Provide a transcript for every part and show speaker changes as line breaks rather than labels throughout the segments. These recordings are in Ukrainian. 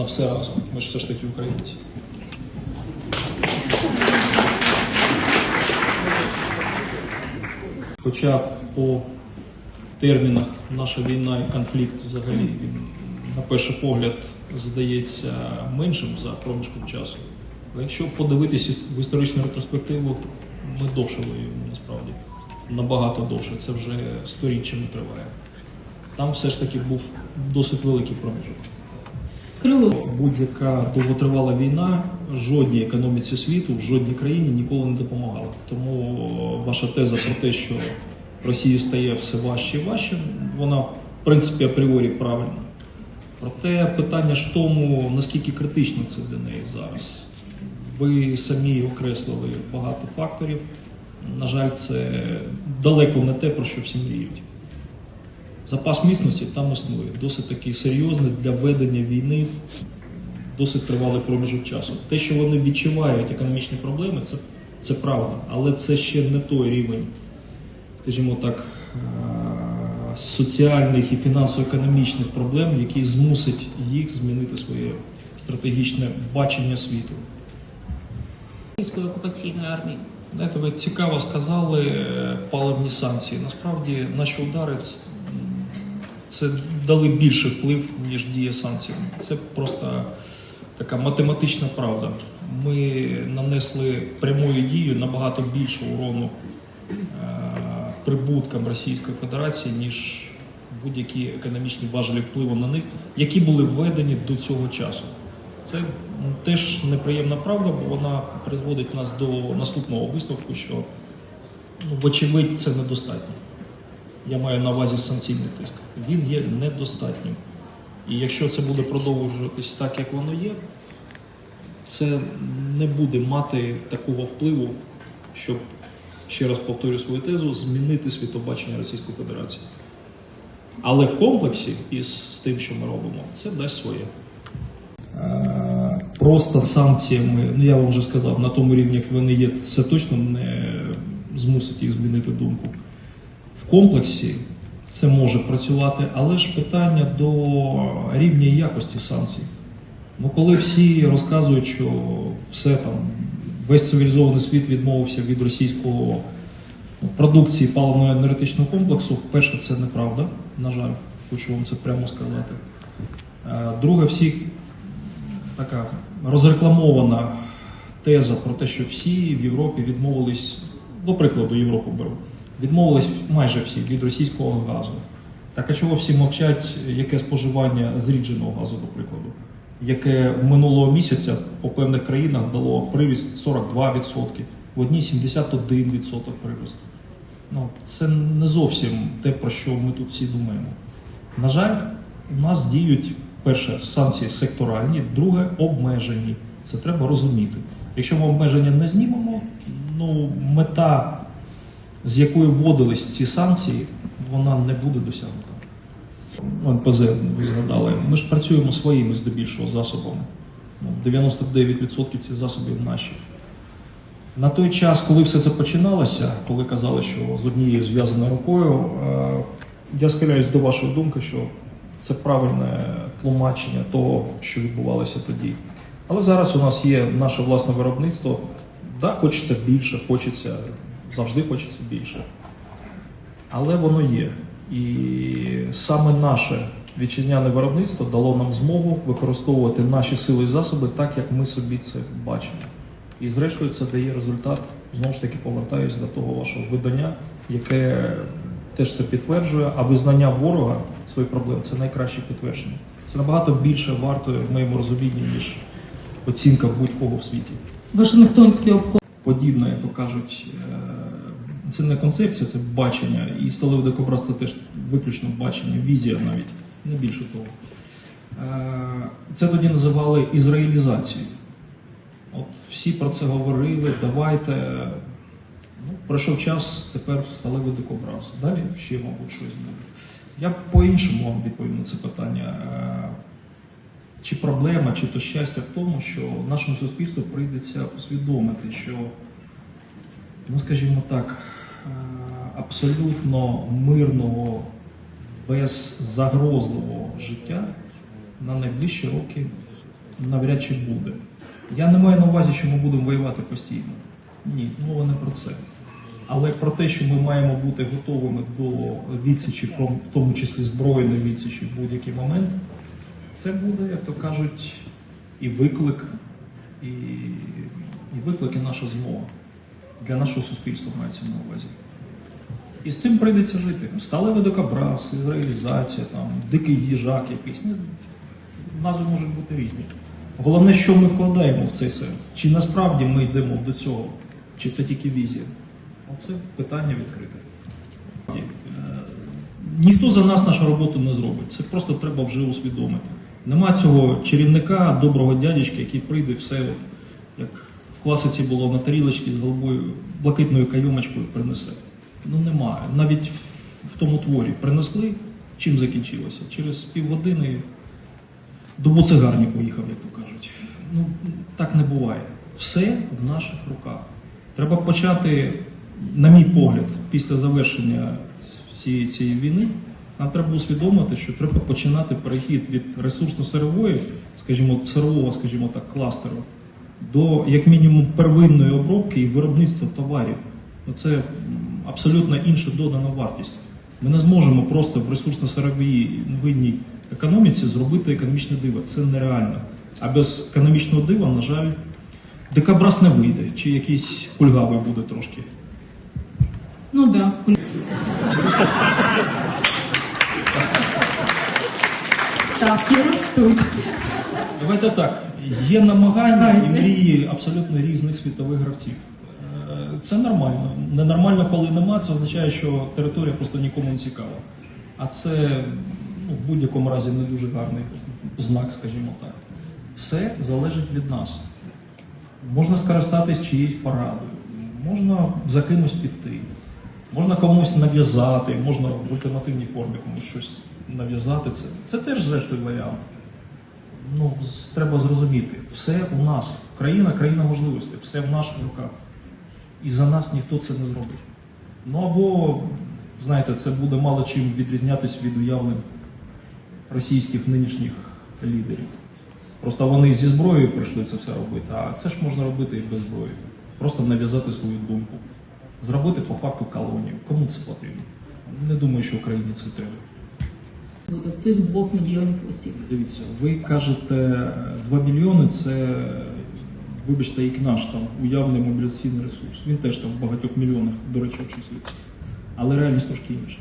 на все разом. Ми ж все ж таки українці. Хоча по термінах наша війна і конфлікт взагалі він на перший погляд здається меншим за проміжком часу. Але якщо подивитися в історичну ретроспективу, ми довше воюємо насправді. Набагато довше. Це вже сторіччями триває. Там все ж таки був досить великий проміжок. Будь-яка довготривала війна жодній економіці світу, в жодній країні ніколи не допомагала. Тому ваша теза про те, що Росії стає все важче і важче, вона в принципі апріорі правильна. Проте питання ж в тому, наскільки критично це для неї зараз. Ви самі окреслили багато факторів. На жаль, це далеко не те, про що всі мріють. Запас міцності там існує, досить такий серйозний для ведення війни, досить тривалий проміжок часу. Те, що вони відчувають економічні проблеми, це, це правда, але це ще не той рівень, скажімо так, е, соціальних і фінансово-економічних проблем, який змусить їх змінити своє стратегічне бачення світу.
Російської окупаційної армії.
Знаєте, ви цікаво сказали е, паливні санкції. Насправді наші удари це дали більше вплив, ніж дія санкцій. Це просто така математична правда. Ми нанесли прямою дією набагато більше урону е, прибуткам Російської Федерації, ніж будь-які економічні важелі впливу на них, які були введені до цього часу. Це теж неприємна правда, бо вона призводить нас до наступного висновку, що ну, вочевидь це недостатньо. Я маю на увазі санкційний тиск. Він є недостатнім. І якщо це буде продовжуватись так, як воно є, це не буде мати такого впливу, щоб, ще раз повторю свою тезу, змінити світобачення Російської Федерації. Але в комплексі із тим, що ми робимо, це дасть своє. Е, Просто санкціями, ну я вам вже сказав, на тому рівні, як вони є, це точно не змусить їх змінити думку. В комплексі це може працювати, але ж питання до рівня і якості санкцій. Ну, коли всі розказують, що все там, весь цивілізований світ відмовився від російського продукції паливно-енергетичного комплексу, перше, це неправда, на жаль, хочу вам це прямо сказати. Е, Друге, всі така розрекламована теза про те, що всі в Європі відмовились, до прикладу, Європу беру, відмовились майже всі від російського газу. Так а чого всі мовчать, яке споживання зрідженого газу, до прикладу, яке минулого місяця по певних країнах дало привіст 42%, в одній 71% приросту. Ну, це не зовсім те, про що ми тут всі думаємо. На жаль, у нас діють перше санкції секторальні, друге обмежені. Це треба розуміти. Якщо ми обмеження не знімемо, ну мета, з якою вводились ці санкції, вона не буде досягнута. НПЗ ви згадали. Ми ж працюємо своїми здебільшого засобами. Ну, 99% цих засобів наші. На той час, коли все це починалося, коли казали, що з однією зв'язаною рукою, е, я схиляюсь до вашої думки, що це правильне тлумачення того, що відбувалося тоді. Але зараз у нас є наше власне виробництво. Да, хочеться більше, хочеться, завжди хочеться більше. Але воно є. І саме наше вітчизняне виробництво дало нам змогу використовувати наші сили і засоби так, як ми собі це бачимо. І зрештою це дає результат. Знову ж таки повертаюсь до того вашого видання, яке теж це підтверджує, а визнання ворога своїх проблем це найкраще підтвердження. Це набагато більше вартує в моєму розумінні, ніж оцінка будь-кого в світі.
Вашингтонський обком.
Подібне, як то кажуть, е, це не концепція, це бачення. І сталевий дикобраз це теж виключно бачення, візія навіть, не більше того. Е, Це тоді називали ізраїлізацією. От всі про це говорили, давайте. Ну, пройшов час, тепер сталевий дикобраз. Далі ще, мабуть, щось буде. Я по-іншому вам відповім на це питання. Е, Чи проблема, чи то щастя в тому, що нашому суспільству прийдеться усвідомити, що, ну скажімо так, абсолютно мирного, беззагрозливого життя на найближчі роки навряд чи буде. Я не маю на увазі, що ми будемо воювати постійно. Ні, мова не про це. Але про те, що ми маємо бути готовими до відсічі, в тому числі збройної відсічі в будь-який момент, це буде, як то кажуть, і виклик, і, і виклик, і наша змога для нашого суспільства мається на увазі. І з цим прийдеться жити. Сталевий дикобраз, ізраїлізація, там, дикий їжак якийсь. Ну, назви можуть бути різні. Головне, що ми вкладаємо в цей сенс. Чи насправді ми йдемо до цього, чи це тільки візія? Оце питання відкрите. Е, Ніхто за нас нашу роботу не зробить. Це просто треба вже усвідомити. Нема цього чарівника, доброго дядечка, який прийде все, як класиці було на тарілочці з голубою блакитною кайомочкою принесе. Ну немає. Навіть в, в тому творі принесли, чим закінчилося? Через півгодини до буцегарні поїхав, як то кажуть. Ну, так не буває. Все в наших руках. Треба почати, на мій погляд, після завершення всієї цієї війни, нам треба усвідомити, що треба починати перехід від ресурсно-сирової, скажімо, сирового, скажімо так, кластеру, до як мінімум первинної обробки і виробництва товарів. Ну, Це абсолютно інша додана вартість. Ми не зможемо просто в ресурсно-сировій винній економіці зробити економічне диво. Це нереально. А без економічного дива, на жаль, дикобраз не вийде, чи якийсь кульгавий буде трошки.
Ну да. Ставки ростуть.
Давайте так. Є намагання і мрії абсолютно різних світових гравців. Е, Це нормально. Ненормально, коли нема, це означає, що територія просто нікому не цікава. А це ну, в будь-якому разі не дуже гарний знак, скажімо так. Все залежить від нас. Можна скористатись чиєюсь порадою, можна за кимось піти, можна комусь нав'язати, можна в альтернативній формі комусь щось нав'язати. Це, це теж, зрештою, варіант. Ну, треба зрозуміти, все у нас, країна, країна можливостей, все в наших руках. І за нас ніхто це не зробить. Ну або, знаєте, це буде мало чим відрізнятися від уявлень російських нинішніх лідерів. Просто вони зі зброєю прийшли це все робити, а це ж можна робити і без зброї. Просто нав'язати свою думку. Зробити по факту колонію. Кому це потрібно? Не думаю, що Україні це треба.
До цих двох мільйонів осіб.
Дивіться, ви кажете 2 мільйони це, вибачте, як наш там уявний мобілізаційний ресурс. Він теж там в багатьох мільйонах, до речі, обчислюється. Але реальність трошки інша.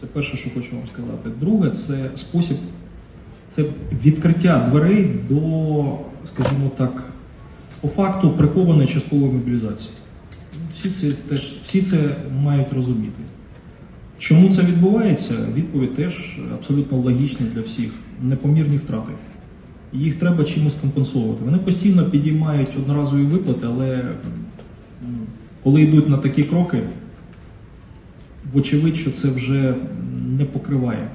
Це перше, що хочу вам сказати. Друге, це спосіб, це відкриття дверей до, скажімо так, по факту прихованої часткової мобілізації. Всі це теж всі це мають розуміти. Чому це відбувається? Відповідь теж абсолютно логічна для всіх. Непомірні втрати. Їх треба чимось компенсовувати. Вони постійно підіймають одноразові виплати, але коли йдуть на такі кроки, вочевидь, що це вже не покриває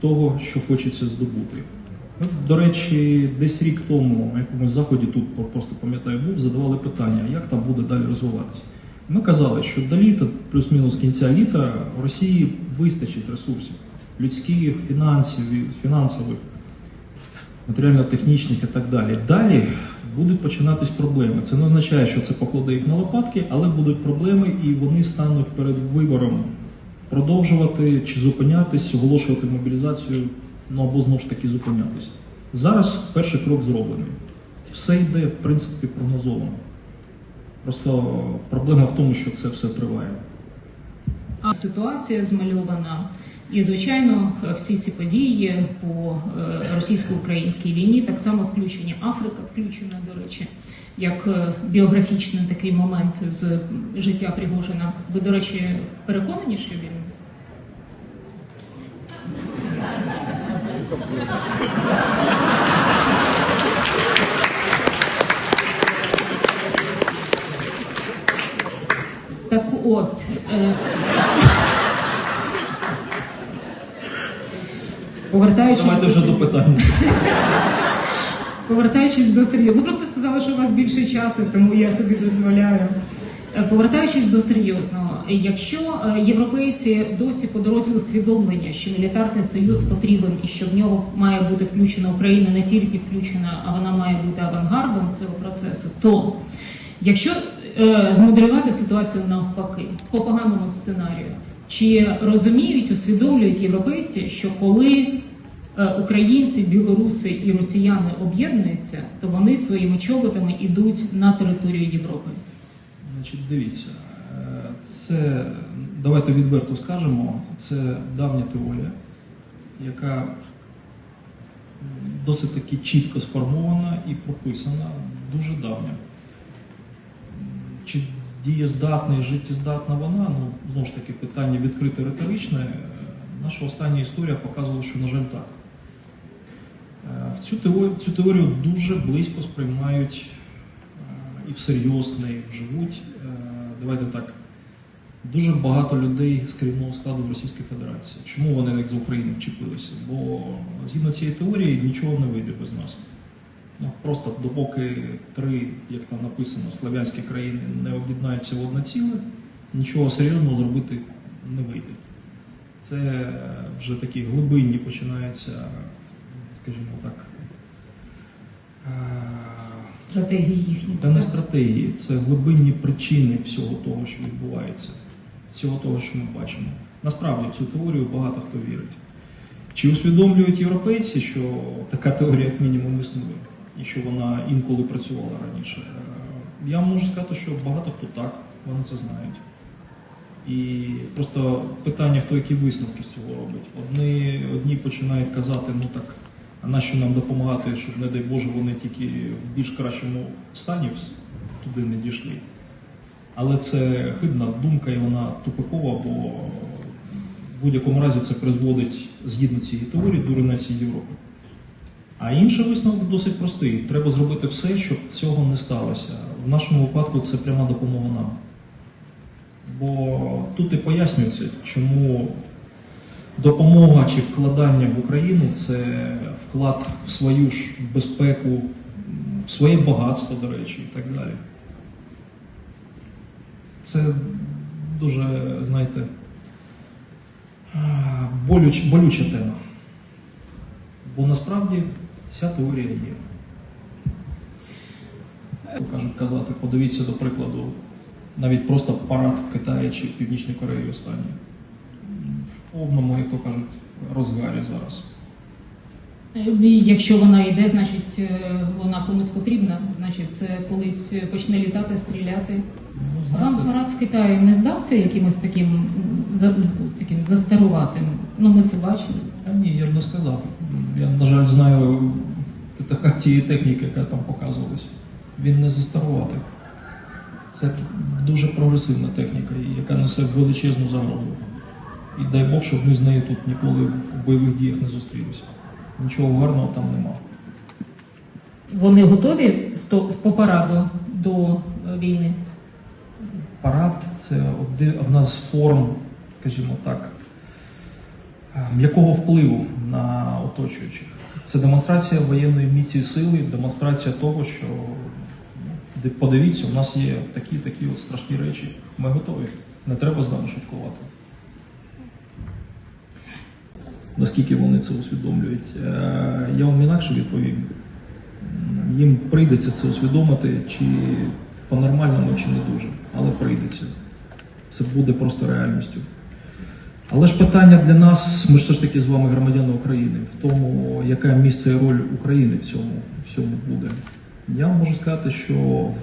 того, що хочеться здобути. До речі, десь рік тому на якомусь заході тут просто пам'ятаю був, задавали питання, як там буде далі розвиватися. Ми казали, що до літа, плюс-мінус кінця літа, в Росії вистачить ресурсів людських, фінансів, фінансових, матеріально-технічних і так далі. Далі будуть починатись проблеми. Це не означає, що це покладе їх на лопатки, але будуть проблеми, і вони стануть перед вибором продовжувати чи зупинятись, оголошувати мобілізацію, ну або знову ж таки зупинятись. Зараз перший крок зроблений. Все йде, в принципі, прогнозовано. Просто проблема в тому, що це все триває.
Ситуація змальована. І, звичайно, всі ці події по е, російсько-українській війні так само включені. Африка включена, до речі, як е, біографічний такий момент з життя Пригожина. Ви, до речі, переконані, що він так от. Е... Повертаючись
Давайте
до
вже до питання.
Повертаючись до серйозного, ви просто сказали, що у вас більше часу, тому я собі дозволяю. Е, Повертаючись до серйозного, якщо е, європейці досі по дорозі усвідомлення, що мілітарний союз потрібен і що в нього має бути включена Україна не тільки включена, а вона має бути авангардом цього процесу, то якщо змоделювати ситуацію навпаки по поганому сценарію, чи розуміють, усвідомлюють європейці, що коли е, українці, білоруси і росіяни об'єднуються, то вони своїми чоботами йдуть на територію Європи?
Значить, дивіться, е, це давайте відверто скажемо, це давня теорія, яка досить таки чітко сформована і прописана, дуже давня. Чи дієздатна і життєздатна вона? Ну, знову ж таки, питання відкрите риторичне. Наша остання історія показувала, що, на жаль, так. Е, В цю теорію, цю теорію дуже близько сприймають е, і всерйоз нею живуть. Е, Давайте так. Дуже багато людей з керівного складу Російської Федерації. Чому вони як з України вчепилися? Бо згідно цієї теорії нічого не вийде без нас. Ну, просто допоки три, як там написано, славянські країни не об'єднаються в одне ціле, нічого серйозного зробити не вийде. Це е, вже такі глибинні починаються, скажімо так. е,
Стратегії їхні.
та не стратегії, це глибинні причини всього того, що відбувається, всього того, що ми бачимо. Насправді в цю теорію багато хто вірить. Чи усвідомлюють європейці, що така теорія, як мінімум, існує, і що вона інколи працювала раніше? Е, Я можу сказати, що багато хто так, вони це знають. І просто питання, хто які висновки з цього робить. Одні, одні починають казати, ну так, а нащо нам допомагати, щоб, не дай Боже, вони тільки в більш кращому стані туди не дійшли. Але це хибна думка, і вона тупикова, бо в будь-якому разі це призводить згідно цієї теорії до руйнації Європи. А інший висновок досить простий. Треба зробити все, щоб цього не сталося. В нашому випадку це пряма допомога нам. Бо тут і пояснюється, чому допомога чи вкладання в Україну це вклад в свою ж безпеку, в своє багатство, до речі, і так далі. Це дуже, знаєте, а, болюч, болюча тема. Бо насправді ця теорія є. Кажуть казати, подивіться, до прикладу, навіть просто парад в Китаї чи в Північній Кореї останній. В повному, як то кажуть, розгарі зараз.
І Якщо вона йде, значить е, вона комусь потрібна, значить це колись почне літати, стріляти. Вам парад в Китаї не здався якимось таким, таким застаруватим? Ну ми це бачили.
Та ні, я ж не сказав. Я, на жаль, знаю тієї техніки, яка там показувалась. Він не застарувати. Це дуже прогресивна техніка, яка несе величезну загрозу. І дай Бог, щоб ми з нею тут ніколи в бойових діях не зустрілися. Нічого гарного там нема.
Вони готові по параду до війни?
Парад це одна з форм, скажімо так, е, м'якого впливу на оточуючих. Це демонстрація воєнної міції сили, демонстрація того, що ну, подивіться, у нас є такі такі от страшні речі. Ми готові. Не треба з нами шуткувати. Наскільки вони це усвідомлюють? Е, Я вам інакше відповім. Їм прийдеться це усвідомити, чи по-нормальному, чи не дуже, але прийдеться. Це буде просто реальністю. Але ж питання для нас, ми ж все ж таки з вами громадяни України, в тому, яка місце і роль України в цьому, в цьому буде. Я вам можу сказати, що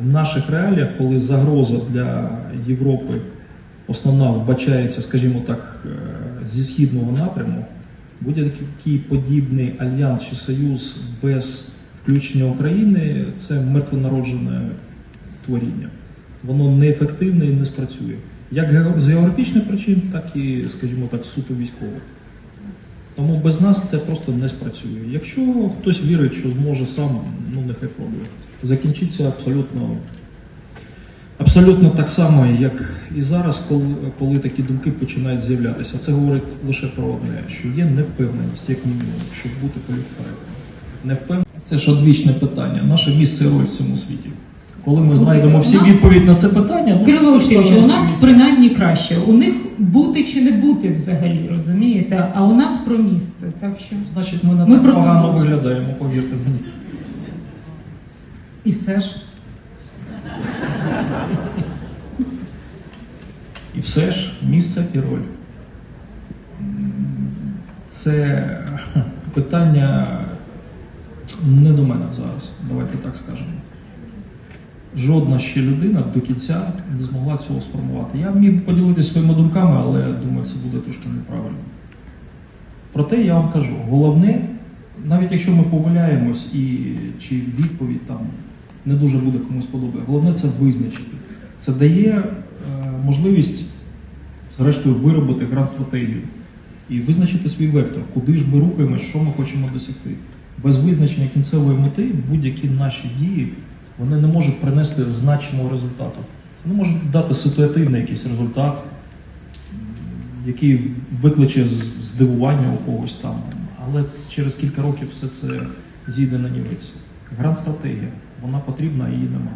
в наших реаліях, коли загроза для Європи основна вбачається, скажімо так, е, зі східного напряму, будь-який подібний альянс чи союз без включення України це мертвонароджене творіння. Воно неефективне і не спрацює. Як з географічних причин, так і, скажімо так, суто військових. Тому без нас це просто не спрацює. Якщо хтось вірить, що зможе сам, ну нехай пробує. Закінчиться абсолютно, абсолютно так само, як і зараз, коли, коли такі думки починають з'являтися. Це говорить лише про одне, що є невпевненість, як мінімум, щоб бути політ. Невпевненість це ж одвічне питання. Наше місце роль в цьому світі. Коли ми знайдемо всі
нас-
відповідь на це питання, ну,
Кирило Олексійович, у нас принаймні найкраще. У них бути чи не бути взагалі, розумієте? А у нас про місце. Так що
Значить, ми не
Ми
так
просто-
погано виглядаємо, повірте мені.
і все ж.
І все ж місце і роль. М, Це питання не до мене зараз, давайте так скажемо. Жодна ще людина до кінця не змогла цього сформувати. Я міг поділитися своїми думками, але думаю, це буде трошки неправильно. Проте я вам кажу, головне, навіть якщо ми помиляємось і чи відповідь там не дуже буде комусь подобає, головне це визначити. Це дає е, можливість, зрештою, виробити гранд-стратегію і визначити свій вектор, куди ж ми рухаємось, що ми хочемо досягти. Без визначення кінцевої мети будь-які наші дії вони не можуть принести значимого результату. Вони можуть дати ситуативний якийсь результат, який викличе здивування у когось там. Але через кілька років все це зійде на нівець. Гранд-стратегія, вона потрібна, її нема.